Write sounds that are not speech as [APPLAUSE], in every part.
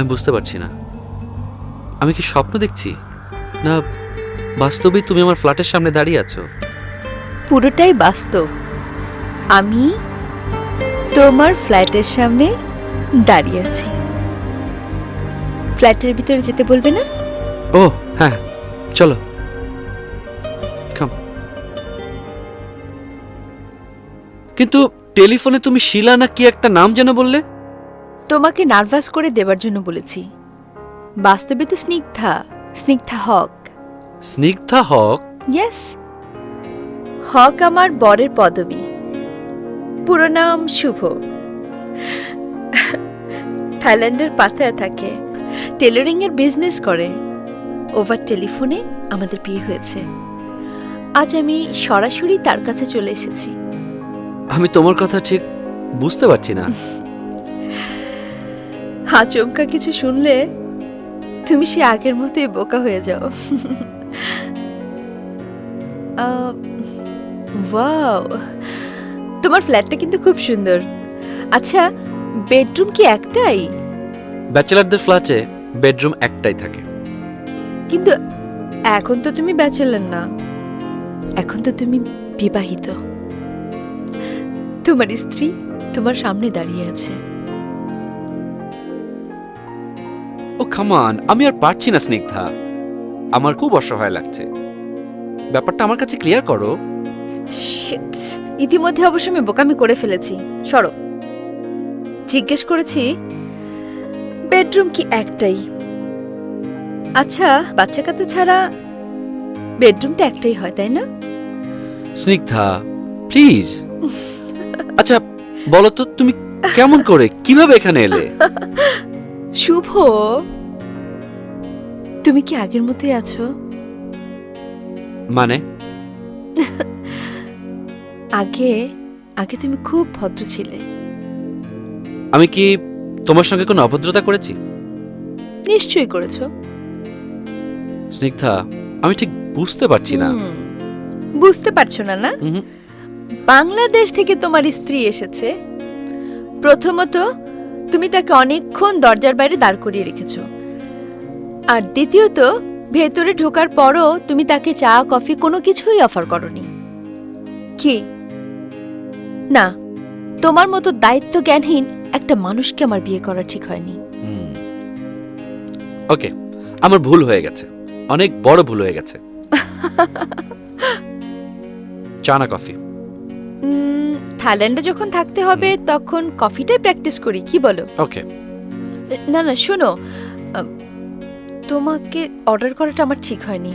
আমি বুঝতে পারছি না। আমি কি স্বপ্ন দেখছি? না বাস্তবেই তুমি আমার ফ্ল্যাটের সামনে দাঁড়িয়ে আছো। পুরোটাই বাস্তব। আমি তোমার ফ্ল্যাটের সামনে দাঁড়িয়ে আছি। ফ্ল্যাটের ভিতরে যেতে বলবে না? ও হ্যাঁ চলো। কাম কিন্তু টেলিফোনে তুমি শিলা না কি একটা নাম যেন বললে? তোমাকে নার্ভাস করে দেবার জন্য বলেছি। বাস্তবে তো স্নিগ্ধা স্নিগ্ধা হক। স্নিগ্ধা হক? ইয়েস হক আমার বরের পদবী। পুরো নাম শুভ। থাইল্যান্ডের পাতায় থাকে। টেলারিং এর বিজনেস করে। ওভার টেলিফোনে আমাদের বিয়ে হয়েছে। আজ আমি সরাসরি তার কাছে চলে এসেছি। আমি তোমার কথা ঠিক বুঝতে পারছি না। আচমকা কিছু শুনলে তুমি সে আগের মতোই বোকা হয়ে যাও। ওয়াও। তোমার ফ্ল্যাটটা কিন্তু খুব সুন্দর। আচ্ছা বেডরুম কি একটাই? ব্যাচেলারদের ফ্ল্যাটে বেডরুম একটাই থাকে। কিন্তু এখন তো তুমি ব্যাচেলার না। এখন তো তুমি বিবাহিত। তোমার স্ত্রী তোমার সামনে দাঁড়িয়ে আছে। ও খামান আমি আর পারছি না স্নিগ্ধা। আমার খুব অসহায় লাগছে। ব্যাপারটা আমার কাছে ক্লিয়ার করো। Shit! ইতিমধ্যে অবশ্য আমি বোকামি করে ফেলেছি। সরো। জিজ্ঞেস করেছি বেডরুম কি একটাই? আচ্ছা বাচ্চা কাচ্চা ছাড়া বেডরুম তো একটাই হয় তাই না? স্নিগ্ধা প্লিজ আচ্ছা বলো তো তুমি কেমন করে কীভাবে এখানে এলে? [LAUGHS] শুভ। তুমি কি আগের মতোই আছো? মানে? [LAUGHS] আগে আগে তুমি খুব ভদ্র ছিলে। আমি কি তোমার সঙ্গে কোনো অভদ্রতা করেছি? নিশ্চয়ই করেছ। স্নিগ্ধা আমি ঠিক বুঝতে পারছি না। হুম, বুঝতে পারছ না না। বাংলাদেশ থেকে তোমার স্ত্রী এসেছে। প্রথমত তুমি তাকে অনেকক্ষণ দরজার বাইরে দাঁড় করিয়ে রেখেছ। আর দ্বিতীয়ত ভেতরে ঢোকার পরও তুমি তাকে চা কফি কোনো কিছুই অফার করনি। কি? না তোমার মতো দায়িত্ব জ্ঞানহীন একটা মানুষকে আমার বিয়ে করা ঠিক হয়নি। হুম। ওকে আমার ভুল হয়ে গেছে। অনেক বড় ভুল হয়ে গেছে। [LAUGHS] চা না কফি? থাইল্যান্ডে যখন থাকতে হবে তখন কফিটাই প্র্যাকটিস করি। কি বলো? ওকে না না শোনো তোমাকে অর্ডার করাটা আমার ঠিক হয়নি।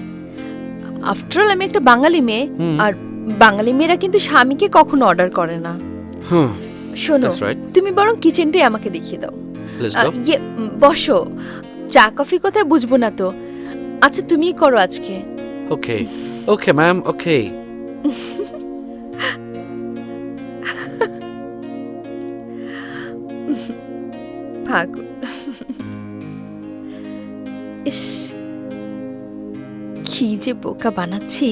আফটারঅল আমি একটা বাঙালি মেয়ে আর বাঙালি মেয়েরা কিন্তু স্বামীকে কখনো অর্ডার করে না। হুম শোনো তুমি বরং কিচেনটাই আমাকে দেখিয়ে দাও। ইয়ে বসো। চা কফি কোথায় বুঝব না তো? আচ্ছা তুমিই করো আজকে। ওকে ওকে ম্যাম ওকে ফাগুন ইস, কি যে বোকা বানাচ্ছি।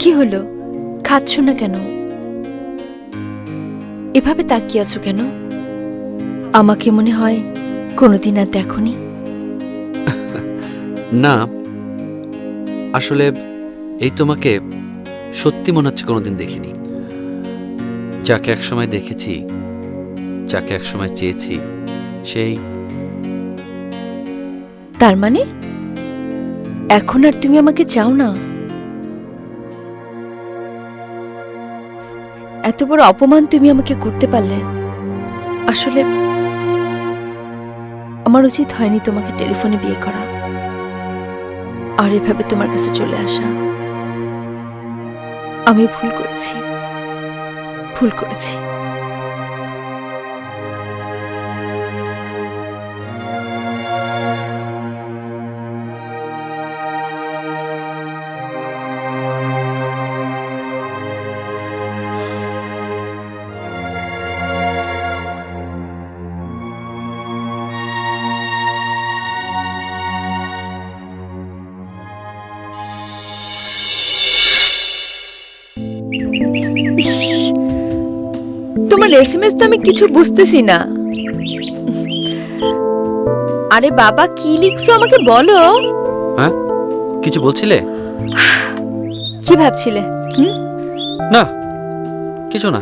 কি হলো? খাচ্ছ না কেন? এভাবে তাকিয়ে আছো কেন? আমাকে মনে হয় কোনোদিন আর দেখনি। না আসলে এই তোমাকে সত্যি মনে হচ্ছে কোনোদিন দেখিনি। যাকে একসময় দেখেছি, যাকে একসময় চেয়েছি, সেই তার মানে? এখন আর তুমি আমাকে চাও না? এত বড় অপমান তুমি আমাকে করতে পারলে? আসলে আমার উচিত হয়নি তোমাকে টেলিফোনে বিয়ে করা। আর এভাবে তোমার কাছে চলে আসা। আমি ভুল করেছি। ভুল করেছি। তোমার এসএমএস তো আমি কিছু বুঝতেছি না। আরে বাবা কি লিখছো আমাকে বলো? হ্যাঁ? কিছু বলছিলে? কি ভাবছিলে? হুম? না কিছু না।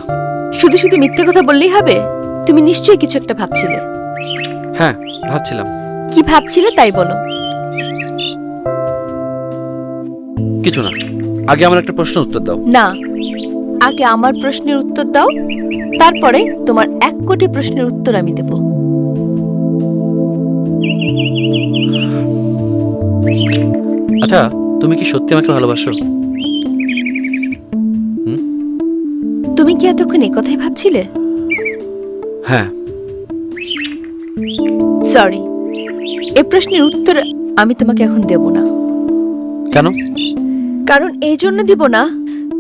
শুধু শুধু মিথ্যে কথা বললেই হবে? তুমি নিশ্চয়ই কিছু একটা ভাবছিলে। হ্যাঁ ভাবছিলাম। কি ভাবছিলে তাই বলো। কিছু না। আগে আমার একটা প্রশ্ন উত্তর দাও। না। আগে আমার প্রশ্নের উত্তর দাও তারপরে তোমার এক কোটি প্রশ্নের উত্তর আমি দেব। আচ্ছা তুমি কি সত্যি আমাকে ভালোবাসো? তুমি কি এতক্ষণ এই কথাই ভাবছিলে? হ্যাঁ। সরি এই প্রশ্নের উত্তর আমি তোমাকে এখন দেব না। কেন? কারণ এই জন্য দিব না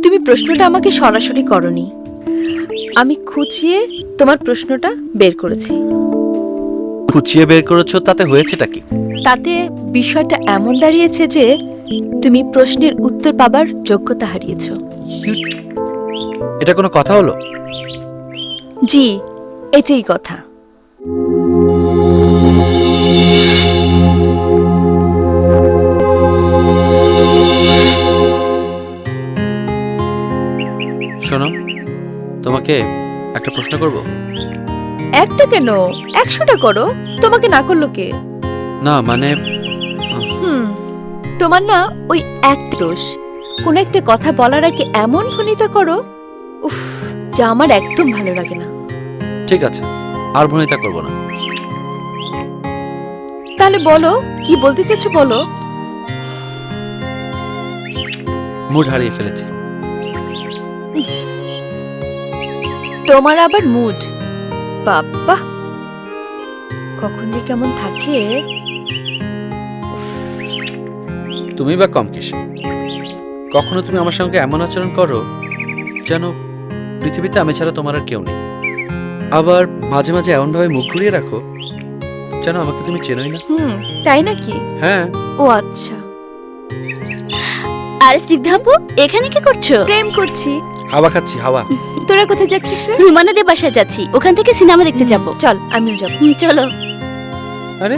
তুমি প্রশ্নটা আমাকে সরাসরি করনি। আমি খুঁচিয়ে তোমার প্রশ্নটা বের করেছি। খুঁচিয়ে বের করেছ তাতে হয়েছেটা কি? তাতে বিষয়টা এমন দাঁড়িয়েছে যে তুমি প্রশ্নের উত্তর পাবার যোগ্যতা হারিয়েছো। এটা কোনো কথা হলো? জি এটাই কথা। একটা প্রশ্ন করব? একটা কেন? একশোটা করো। তোমাকে না করল কে? না মানে হুম তোমার না ওই এক দোষ। কোন একটা কথা বলার আগে এমন ভনিতা করো উফ যা আমার একদম ভালো লাগে না। ঠিক আছে আর ভনিতা করব না। তাহলে বলো কি বলতে চাচ্ছ বলো? মুড হারিয়ে ফেলেছি। তোমার আবার মুড বাবা কখন যে কেমন থাকে। তুমি বা কম কিসে কখনো তুমি আমার সঙ্গে এমন আচরণ করো যেন পৃথিবীতে আমি ছাড়া তোমার আর কেউ নেই? আবার মাঝে মাঝে এমনভাবে মুখ ঘুরিয়ে রাখো যেন আমাকে তুমি চেনোই না। হুম তাই নাকি? হ্যাঁ। ও আচ্ছা। আরে স্নিগ্ধাম্পু এখানে কি করছ? প্রেম করছি। হাওয়া খাচ্ছি হাওয়া। তোরা কোথায় যাচ্ছিস রে? রুমানাদের বাসায় যাচ্ছি। ওখান থেকে সিনেমা দেখতে যাব। চল আমিও যাব। হুম, চলো। আরে